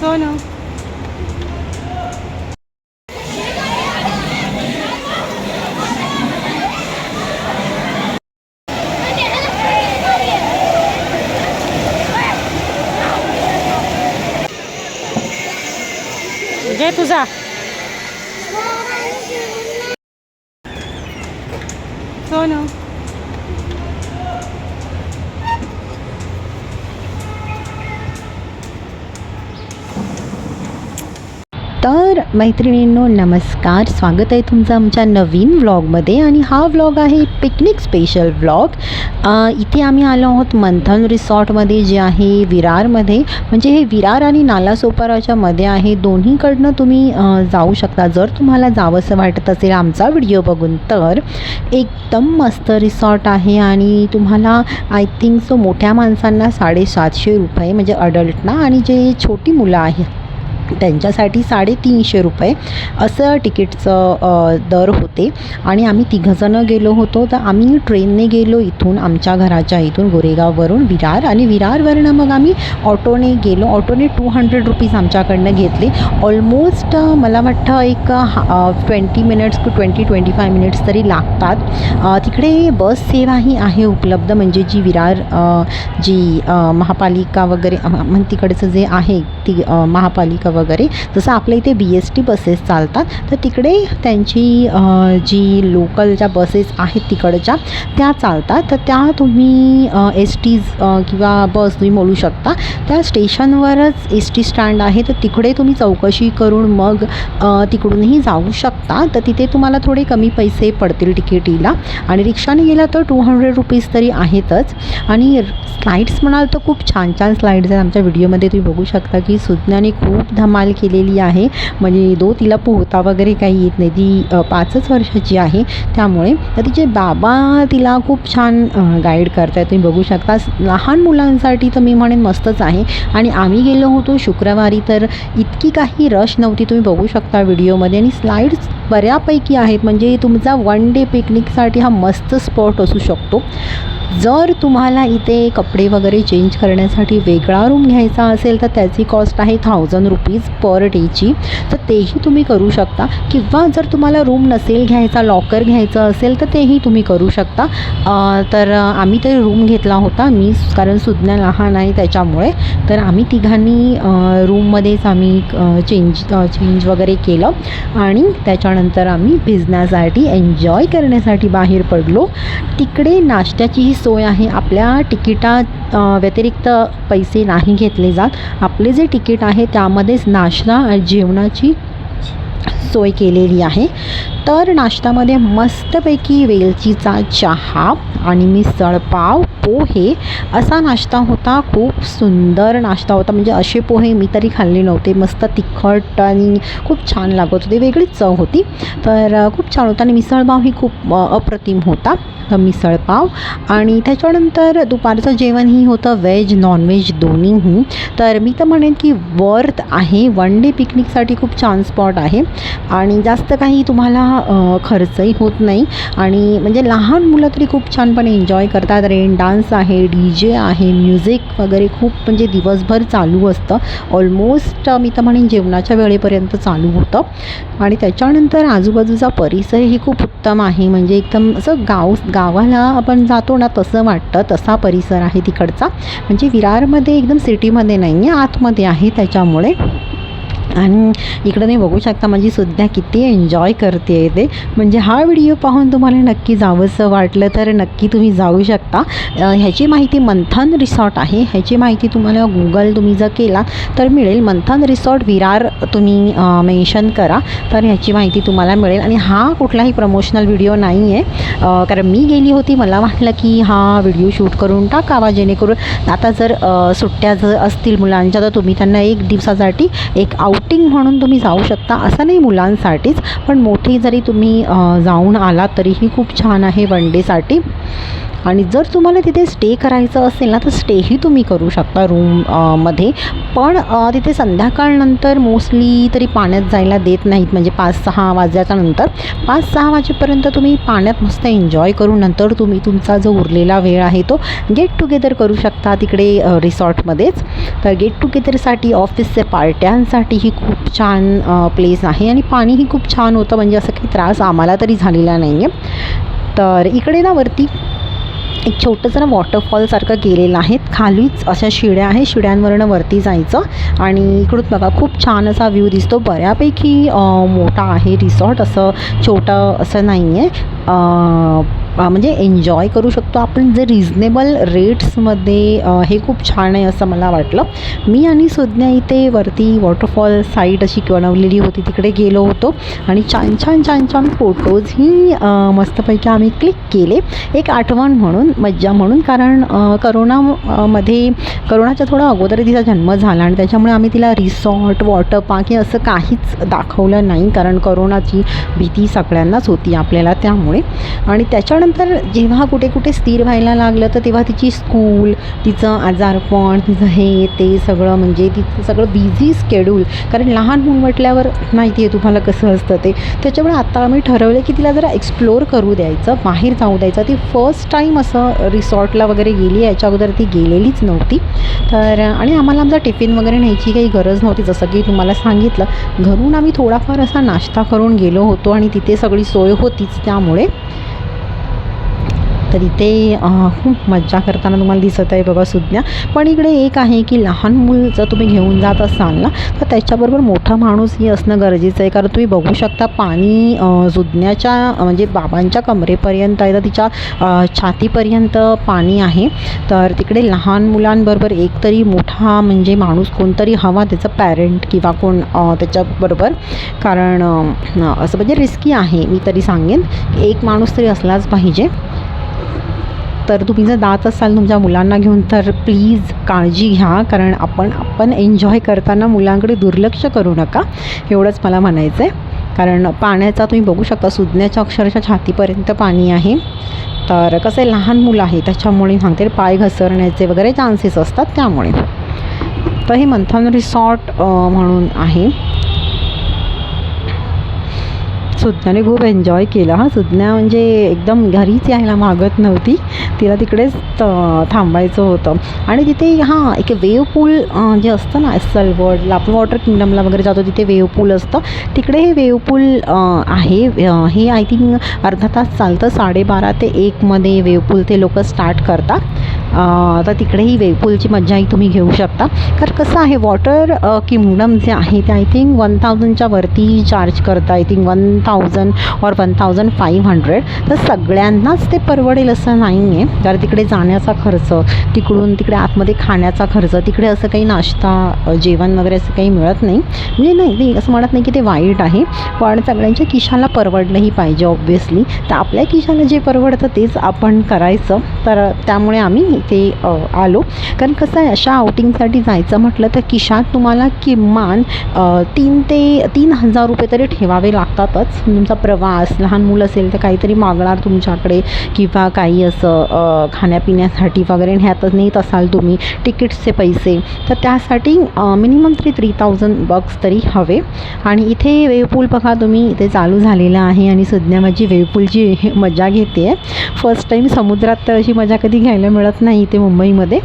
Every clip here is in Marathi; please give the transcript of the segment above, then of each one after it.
सोनू घे तुझा सोनू तर मैत्रिणींनो नमस्कार. स्वागत आहे तुमचं आमच्या नवीन व्लॉगमध्ये आणि हा व्लॉग आहे पिकनिक स्पेशल व्लॉग इथे आम्ही आलो आहोत मंथन रिसॉर्टमध्ये जे आहे विरारमध्ये. म्हणजे हे विरार आणि नालासोपाराच्या मध्ये आहे. दोन्हीकडनं तुम्ही जाऊ शकता. जर तुम्हाला जावंसं वाटत असेल आमचा व्हिडिओ बघून तर एकदम मस्त रिसॉर्ट आहे आणि तुम्हाला आय थिंक सो मोठ्या माणसांना साडेसातशे रुपये म्हणजे अडल्टना आणि जे छोटी मुलं आहेत त्यांच्यासाठी साडेतीनशे रुपये असं तिकीटचं दर होते. आणि आम्ही तिघंजणं गेलो होतो तर आम्ही ट्रेनने गेलो इथून आमच्या घराच्या इथून गोरेगाववरून विरार. आणि विरारवरनं मग आम्ही ऑटोने गेलो. ऑटोने टू हंड्रेड रुपीज आमच्याकडनं घेतले. ऑलमोस्ट मला वाटतं एक twenty minutes to twenty twenty five minutes तरी लागतात. तिकडे बस सेवाही आहे उपलब्ध म्हणजे जी विरार जी महापालिका वगैरे तिकडचं जे आहे ती महापालिका वगैरे जसं आपल्या इथे बी एस टी बसेस चालतात तर तिकडे त्यांची जी लोकल ज्या बसेस आहेत तिकडच्या त्या चालतात. तर त्या तुम्ही एस टीज किंवा बस तुम्ही बोलू शकता. त्या स्टेशनवरच एस टी स्टँड आहे तर तिकडे तुम्ही चौकशी करून मग तिकडूनही जाऊ शकता. तर तिथे तुम्हाला थोडे कमी पैसे पडतील तिकिटीला. आणि रिक्षाने गेला तर टू हंड्रेड रुपीज तरी आहेतच. आणि स्लाईड्स म्हणाल तर खूप छान छान स्लाईड्स आहेत. आमच्या व्हिडिओमध्ये तुम्ही बघू शकता की सुज्ञाने खूप धमाल केलेली आहे. म्हणजे दो तिला पोहता वगैरे काही येत नाही. ती पाचच वर्षाची आहे. त्यामुळे तर तिचे बाबा तिला खूप छान गाईड करतायत. तुम्ही बघू शकता लहान मुलांसाठी तर मी म्हणेन मस्तच आहे. आणि आम्ही गेलो होतो शुक्रवारी तर इतकी काही रश नव्हती. तुम्ही बघू शकता व्हिडिओमध्ये. आणि स्लाईड्स बऱ्यापैकी आहेत. म्हणजे तुमचा वन डे पिकनिकसाठी हा मस्त स्पॉट असू शकतो. जर तुम्हाला इथे कपडे वगैरे चेंज करण्यासाठी वेगळा रूम घ्यायचा असेल तर त्याची कॉस्ट आहे थाउजंड रुपीज पर डेची तर तेही तुम्ही करू शकता. किंवा जर तुम्हाला रूम नसेल घ्यायचा लॉकर घ्यायचं असेल तर तेही तुम्ही करू शकता. तर आम्ही ते रूम घेतला होता. मी कारण सुज्ञा लहान आहे त्याच्यामुळे. तर आम्ही तिघांनी रूममध्येच आम्ही चेंज चेंज वगैरे केलं. आणि त्याच्यानंतर आम्ही भिजण्यासाठी एन्जॉय करण्यासाठी बाहेर पडलो. तिकडे नाश्त्याचीही सोय आहे. आपल्या तिकिटा व्यतिरिक्त पैसे नाही घेतले जात. आपले जे तिकीट आहे त्यामध्येच नाश्ता आणि जेवणाची सोय केलेली आहे. तर नाश्त्यामध्ये मस्तपैकी वेलचीचा चहा आणि मिसळ पाव पोहे असा नाश्ता होता खूप सुंदर नाश्ता होता. म्हणजे असे पोहे मी तरी खाल्ले नव्हते. मस्त तिखट आणि खूप छान लागत होते. वेगळीच चव होती. तर खूप छान होता. आणि मिसळपाव ही खूप अप्रतिम होता. तर मिसळपाव. आणि त्याच्यानंतर दुपारचं जेवणही होतं व्हेज नॉनव्हेज दोन्हीही तर मी तर म्हणेन की वर्थ आहे. वन डे पिकनिकसाठी खूप छान स्पॉट आहे. आणि जास्त काही तुम्हाला खर्चही होत नाही. आणि म्हणजे लहान मुलं तरी खूप छानपणे एन्जॉय करतात. रेन डान्स आहे डी जे आहे म्युझिक वगैरे खूप म्हणजे दिवसभर चालू असतं. ऑलमोस्ट मी तर म्हणेन जेवणाच्या वेळेपर्यंत चालू होतं. आणि त्याच्यानंतर आजूबाजूचा परिसरही खूप उत्तम आहे. म्हणजे एकदम असं गाव गावाला आपण जातो ना तसं वाटतं. तसा परिसर आहे तिकडचा. म्हणजे विरारमध्ये एकदम सिटीमध्ये नाही आहे आतमध्ये आहे त्याच्यामुळे. आणि इकडं नाही बघू शकता माझी सुद्धा किती एन्जॉय करते आहे ते. म्हणजे हा व्हिडिओ पाहून तुम्हाला नक्की जावंसं वाटलं तर नक्की तुम्ही जाऊ शकता. ह्याची माहिती मंथन रिसॉर्ट आहे. ह्याची माहिती तुम्हाला गुगल तुम्ही जर केला तर मिळेल. मंथन रिसॉर्ट विरार तुम्ही मेन्शन करा. तर ह्याची माहिती तुम्हाला मिळेल. आणि हा कुठलाही प्रमोशनल व्हिडिओ नाही आहे कारण मी गेली होती. मला वाटलं की हा व्हिडिओ शूट करून टाकावा जेणेकरून आता जर सुट्ट्या जर असतील मुलांच्या तर तुम्ही त्यांना एक दिवसासाठी एक आउटिंग म्हणून तुम्ही जाऊ शकता असं नाही मुलांसाठीच पण मोठी जरी तुम्ही जाऊन आलात तरीही खूप छान आहे वन डेसाठी आणि जर तुम्हाला तिथे स्टे करायचं असेल ना तर स्टेही तुम्ही करू शकता रूममध्ये. पण तिथे संध्याकाळनंतर मोस्टली तरी पाण्यात जायला देत नाहीत. म्हणजे पाच सहा वाजल्याच्या नंतर. पाच सहा वाजेपर्यंत तुम्ही पाण्यात मस्त एन्जॉय करून नंतर तुम्ही तुमचा जो उरलेला वेळ आहे तो गेट टुगेदर करू शकता तिकडे रिसॉर्टमध्येच तर गेट टुगेदरसाठी ऑफिसचे पार्ट्यांसाठी ही खूप छान प्लेस आहे आणि पाणीही खूप छान होतं. म्हणजे असं काही त्रास आम्हाला तरी झालेला नाही आहे तर इकडे ना वरती एक छोटंसं ना वॉटरफॉलसारखं केलेलं आहे. खालीच अशा शिड्या आहे. शिड्यांवरनं वरती जायचं. आणि इकडून बघा खूप छान असा व्ह्यू दिसतो. बऱ्यापैकी मोठा आहे रिसॉर्ट असं छोटं असं नाही आहे म्हणजे एन्जॉय करू शकतो आपण जे रिजनेबल रेट्समध्ये हे खूप छान आहे असं मला वाटलं. मी आणि सुज्ञा इथे वरती वॉटरफॉल साईट अशी बनवलेली होती तिकडे गेलो होतो. आणि छान छान छान छान फोटोजही मस्तपैकी आम्ही क्लिक केले. एक आठवण म्हणून मज्जा म्हणून कारण करोनामध्ये करोना मध्ये करोनाच्या थोडा अगोदर तिचा जन्म झाला आणि त्याच्यामुळे आम्ही तिला रिसॉर्ट वॉटर पार्क हे असं काहीच दाखवलं नाही कारण करोनाची भीती सगळ्यांनाच होती आपल्याला त्यामुळे. आणि त्याच्यानंतर जेव्हा कुठे कुठे स्थिर व्हायला लागलं तर तेव्हा तिची स्कूल तिचं आजारपण तिचं हे ते सगळं म्हणजे तिचं सगळं बिझी स्केड्यूल कारण लहान मूल म्हटल्यावर माहिती आहे तुम्हाला कसं असतं ते. त्याच्यामुळे आत्ता आम्ही ठरवलं की तिला जरा एक्सप्लोअर करू द्यायचं बाहेर जाऊ द्यायचं. ती फर्स्ट टाईम असं रिसॉर्टला वगैरे गेली याच्या अगोदर ती गेलेलीच नव्हती. तर आणि आम्हाला आमचा टिफिन वगैरे न्यायची काही गरज नव्हती जसं की तुम्हाला सांगितलं. घरून आम्ही थोडाफार असा नाश्ता करून गेलो होतो आणि तिथे सगळी सोय होतीच त्यामुळे. तर इथे खूप मज्जा करताना तुम्हाला दिसत आहे बघा सुज्ञा. पण इकडे एक आहे की लहान मूल जर तुम्ही घेऊन जात असाल ना तर त्याच्याबरोबर मोठा माणूसही असणं गरजेचं आहे. कारण तुम्ही बघू शकता पाणी सुज्ञाच्या म्हणजे बाबांच्या कमरेपर्यंत आहे तर तिच्या छातीपर्यंत पाणी आहे. तर तिकडे लहान मुलांबरोबर एक तरी मोठा म्हणजे माणूस कोणतरी हवा त्याचा पॅरेंट किंवा कोण त्याच्याबरोबर. कारण असं म्हणजे रिस्की आहे मी तरी सांगेन. एक माणूस तरी असलाच पाहिजे. तर तुम्ही जर जात असाल तुमच्या मुलांना घेऊन तर प्लीज काळजी घ्या. कारण आपण आपण एन्जॉय करताना मुलांकडे दुर्लक्ष करू नका. एवढंच मला म्हणायचं आहे कारण पाण्याचा तुम्ही बघू शकता सुज्ञाच्या अक्षरशः छातीपर्यंत पाणी आहे. तर कसं आहे लहान मुलं आहे त्याच्यामुळे सांगते पाय घसरण्याचे वगैरे चान्सेस असतात त्यामुळे. तर हे मंथन रिसॉर्ट म्हणून आहे. सुज्ञाने खूप एन्जॉय केलं. हा सुज्ञा म्हणजे एकदम घरीच यायला मागत नव्हती. तिला तिकडेच त- थांबायचं होतं. आणि तिथे हां एक वेव पूल जे असतं ना सलवर्डला आपण वॉटर किंगडमला वगैरे जातो तिथे वेव पूल असतं. तिकडे हे वेव पूल आहे हे आय थिंक अर्धा तास चालतं. साडेबारा ते एकमध्ये वेव पूल ते लोक स्टार्ट करतात. तर तिकडेही वेपूलची मज्जाही तुम्ही घेऊ शकता. तर कसं आहे वॉटर किंगडम जे आहे ते आय थिंक वन थाउजंडच्या वरती चार्ज करतं. आय थिंक वन थाउजंड और वन थाउजंड फाईव्ह हंड्रेड तर सगळ्यांनाच ते परवडेल असं नाही आहे कारण तिकडे जाण्याचा खर्च तिकडून तिकडे आतमध्ये खाण्याचा खर्च तिकडे असं काही नाश्ता जेवण वगैरे असं काही मिळत नाही. म्हणजे नाही नाही असं म्हणत नाही की ते वाईट आहे. पण सगळ्यांच्या खिशाला परवडलंही पाहिजे ऑब्व्हियसली तर आपल्या खिशाला जे परवडतं तेच आपण करायचं. तर त्यामुळे आम्ही ते आलो. कारण कसं आहे अशा आउटिंगसाठी जायचं म्हटलं तर किशात तुम्हाला किमान तीन ते तीन हजार रुपये तरी ठेवावे लागतातच. तुमचा प्रवास लहान मुलं असेल तर काहीतरी मागणार तुमच्याकडे किंवा काही असं खाण्यापिण्यासाठी वगैरे ह्यातच नेत असाल तुम्ही तिकीट्सचे पैसे. तर त्यासाठी मिनिमम तरी थ्री थाउजंड बक्स तरी हवे. आणि इथे वेवपूल बघा तुम्ही इथे चालू झालेलं आहे आणि सध्या माझी वेवपूलची मजा घेते आहे फर्स्ट टाईम समुद्रात तर अशी मजा कधी घ्यायला मिळत नाही नाही इथे मुंबईमध्ये.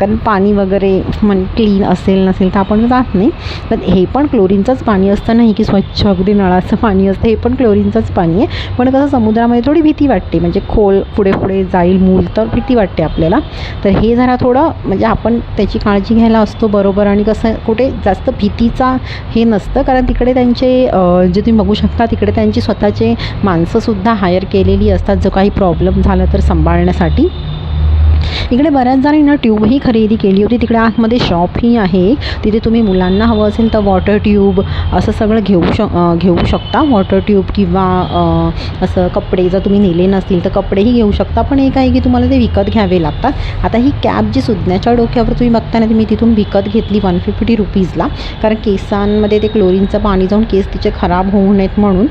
कारण पाणी वगैरे म्हण क्लीन असेल नसेल तर आपण जात नाही. पण हे पण क्लोरीनचंच पाणी असतं नाही की स्वच्छ अगदी नळाचं पाणी असतं. हे पण क्लोरीनचंच पाणी आहे. पण कसं समुद्रामध्ये थोडी भीती वाटते. म्हणजे खोल पुढे पुढे जाईल मूल तर भीती वाटते आपल्याला. तर हे जरा थोडं म्हणजे आपण त्याची काळजी घ्यायला असतो बरोबर. आणि कसं कुठे जास्त भीतीचा हे नसतं. कारण तिकडे त्यांचे जे तुम्ही बघू शकता तिकडे त्यांची स्वतःचे माणसंसुद्धा हायर केलेली असतात. जो काही प्रॉब्लेम झाला तर सांभाळण्यासाठी. इकडे बऱ्याच जणांनी ट्यूबही खरेदी केली होती. तिकडे आतमध्ये शॉपही आहे. तिथे तुम्ही मुलांना हवं असेल तर वॉटर ट्यूब असं सगळं घेऊ शक घेऊ शकता. वॉटर ट्यूब किंवा असं कपडे जर तुम्ही नेले नसतील तर कपडेही घेऊ शकता. पण एक आहे की तुम्हाला ते विकत घ्यावे लागतात. आता ही कॅब जी सुज्ञाच्या डोक्यावर तुम्ही बघता ना ती मी तिथून विकत घेतली वन फिफ्टी रुपीजला कारण केसांमध्ये ते क्लोरीनचं पाणी जाऊन केस तिचे खराब होऊ नयेत म्हणून.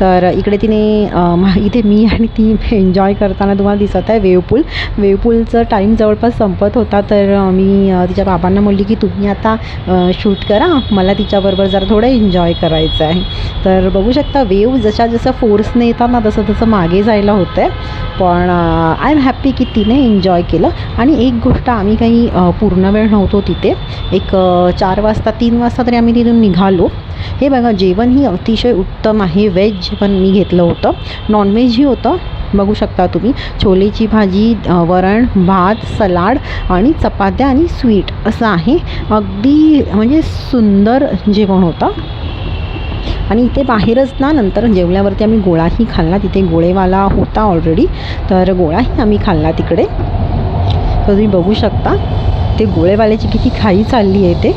तर इकडे तिने इथे मी आणि ती एन्जॉय करताना तुम्हाला दिसत आहे वेवपूल वेवपूलचं टाईम जवळपास संपत होता तर मी तिच्या बाबांना म्हणली की तुम्ही आता शूट करा. मला तिच्याबरोबर जरा थोडं एन्जॉय करायचं आहे. तर बघू शकता वेव जशा जसं फोर्सने येतात ना तसं तसं मागे जायला होतं आहे पण आय एम हॅप्पी की तिने एन्जॉय केलं. आणि एक गोष्ट आम्ही काही पूर्ण वेळ नव्हतो तिथे. एक चार वाजता तीन वाजता तरी आम्ही तिथून निघालो. हे बघा जेवण ही अतिशय उत्तम आहे. व्हेज जेवण मी घेतलं होतं. नॉनव्हेजही होतं. बघू शकता तुम्ही. छोलेची भाजी वरण भात सलाड आणि चपात्या आणि स्वीट असं आहे. अगदी म्हणजे सुंदर जेवण होतं. आणि इथे बाहेरच ना नंतर जेवल्यावरती आम्ही गोळाही खाल्ला. तिथे गोळेवाला होता ऑलरेडी तर गोळाही आम्ही खाल्ला तिकडे. तर तुम्ही बघू शकता. ते गोळेवाल्याची किती खाई चालली आहे ते.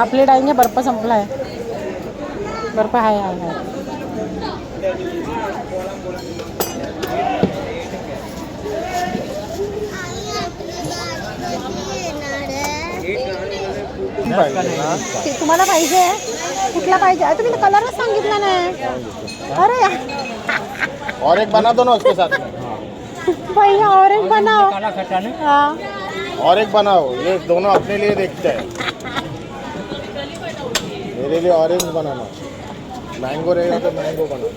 आपले डाईने बर्फ संपला आहे बर्फ आहे आहे ते तुम्हाला पाहिजे. कुठला पाहिजे? अरे तुम्ही कलरच सांगितला नाही. अरे. और एक बना दो ना उसके साथ. भैया ऑरेंज बनाओ हाँ. और एक बनाओ ये दोनों अपने लिए देखते हैं. मेरे लिए ऑरेंज बनाना। मैंगो रहेगा तो मैंगो बनाना।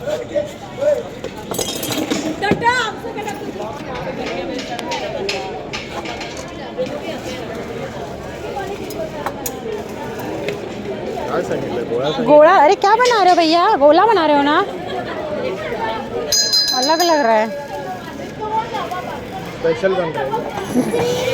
गोला अरे क्या बना रहे हो भैया? गोला बना रहे हो ना? अलग लग रहा है। स्पेशल बन रहे हैं।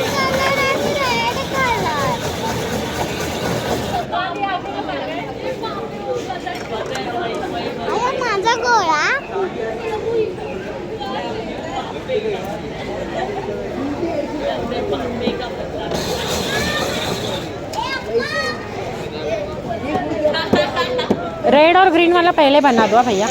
और ग्रीन वाला पहले बना दो भैया।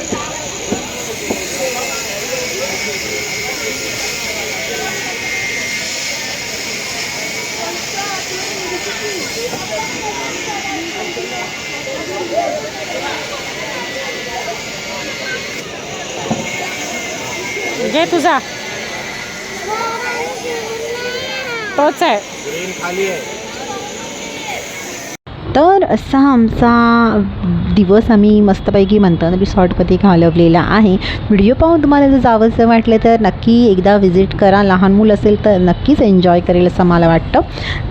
घे तुझा। तोच आहे। ग्रीन खाली आहे. तर असा आमचा दिवस आम्ही मस्तपैकी म्हणतो रिसॉर्टमध्ये घालवलेला आहे. व्हिडिओ पाहून तुम्हाला जर जावंसं वाटलं तर नक्की एकदा व्हिजिट करा. लहान मूल असेल तर नक्कीच एन्जॉय करेल असं मला वाटतं.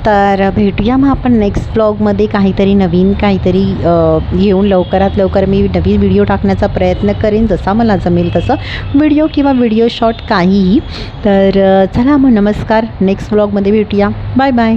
तर भेटूया मग आपण नेक्स्ट ब्लॉगमध्ये काहीतरी नवीन काहीतरी येऊन घेऊन लवकरात लवकर मी नवीन व्हिडिओ टाकण्याचा प्रयत्न करेन. जसा मला जमेल तसं. व्हिडिओ किंवा व्हिडिओ शॉट काहीही. तर चला मग नमस्कार. नेक्स्ट ब्लॉगमध्ये भेटूया. Bye bye